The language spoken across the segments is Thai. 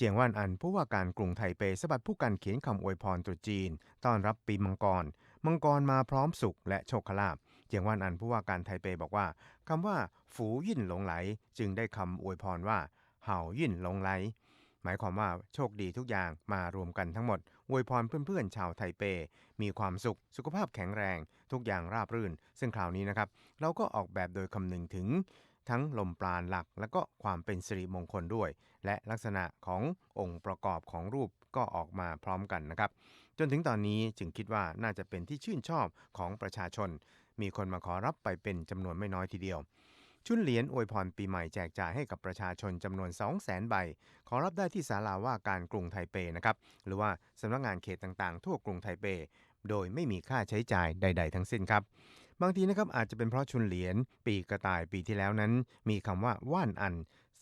เจียงว่านอันผู้ว่าการกรุงไทเปสบัดผู้กันเขียนคำอวยพรตรุษจีน ต้อนรับปีมังกร มังกรมาพร้อมสุขและโชคลาภเจียงว่านอันผู้ว่าการไทเปบอกว่าคำว่า ฝูยิ่นหลงไหล จึงได้คำอวยพรว่า เห่ายิ่นหลงไหล หมายความว่าโชคดีทุกอย่างมารวมกันทั้งหมดอวยพรเพื่อนๆชาวไทเป มีความสุข สุขภาพแข็งแรง ทุกอย่างราบรื่น ซึ่งคราวนี้นะครับ เราก็ออกแบบโดยคำนึงถึง ทั้งลมปราณหลัก และก็ความเป็นสิริมงคลด้วย และลักษณะขององค์ประกอบของรูปก็ออกมาพร้อมกันนะครับ จนถึงตอนนี้จึงคิดว่าน่าจะเป็นที่ชื่นชอบของประชาชน มีคนมาขอรับไปเป็นจำนวนไม่น้อยทีเดียวชุนเหรียญอวยพรปีใหม่แจกจ่ายให้กับประชาชนจำนวน 2 0 0 0 0 0 ใบ ขอรับได้ที่ศาลาว่าการกรุงไทเปนะครับ หรือว่าสำนักงานเขตต่างๆ ทั่วกรุงไทเป โดยไม่มีค่าใช้จ่ายใด ๆ ทั้งสิ้นครับ บางทีนะครับอาจจะเป็นเพราะชุนเหรียญปีกระต่ายปีที่แล้วนั้น มีคำว่าว่านอัน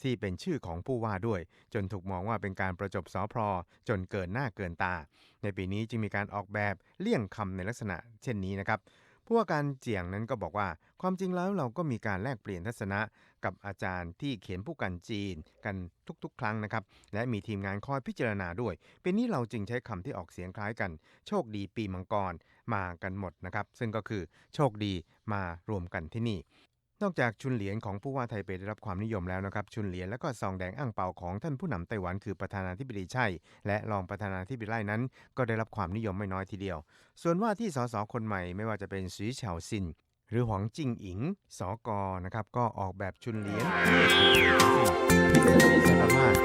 ที่เป็นชื่อของผู้ว่าด้วย จนถูกมองว่าเป็นการประจบสอพรอจนเกินหน้าเกินตา ในปีนี้จึงมีการออกแบบเลี่ยงคำในลักษณะเช่นนี้นะครับ ผู้ว่าการเจียงนั้นก็บอกว่า ความจริงแล้วเราก็มีการแลกเปลี่ยนทัศนะกับอาจารย์ที่เขียนผู้กันจีนกันทุกๆ ครั้งนะครับ และมีทีมงานคอยพิจารณาด้วย เป็นนี้เราจึงใช้คำที่ออกเสียงคล้ายกัน โชคดีปีมังกรมากันหมดนะครับ ซึ่งก็คือโชคดีมารวมกันที่นี่ นอกจากชุนเหรียญของผู้ว่าไทเปได้รับความนิยมแล้วนะครับชุนเหรียญและก็ซองแดงอ่างเปาของท่านผู้นำไต้หวันคือประธานาธิบดีไช่และรองประธานาธิบดีไล่นั้น ก็ได้รับความนิยมไม่น้อยทีเดียว ส่วนว่าที่สสคนใหม่ไม่ว่าจะเป็นสีเฉาซิน หรือหวังจิงอิงสอกนะครับก็ออกแบบชุนเหรียญที่สารภาพ